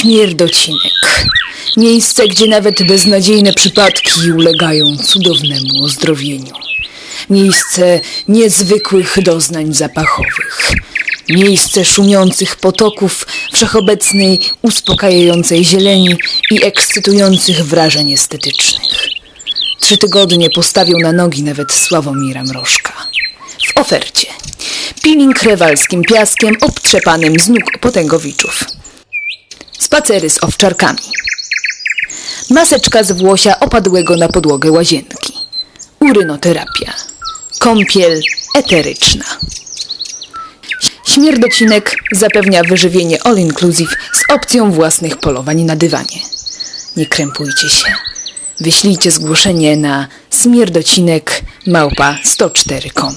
Śmierdocinek. Miejsce, gdzie nawet beznadziejne przypadki ulegają cudownemu ozdrowieniu. Miejsce niezwykłych doznań zapachowych. Miejsce szumiących potoków, wszechobecnej, uspokajającej zieleni i ekscytujących wrażeń estetycznych. Trzy tygodnie postawił na nogi nawet Sławomira Mrożka. W ofercie. Peeling rewalskim piaskiem obtrzepanym z nóg potęgowiczów. Spacery z owczarkami. Maseczka z włosia opadłego na podłogę łazienki. Urynoterapia. Kąpiel eteryczna. Śmierdocinek zapewnia wyżywienie all inclusive z opcją własnych polowań na dywanie. Nie krępujcie się. Wyślijcie zgłoszenie na śmierdocinek małpa 104.com.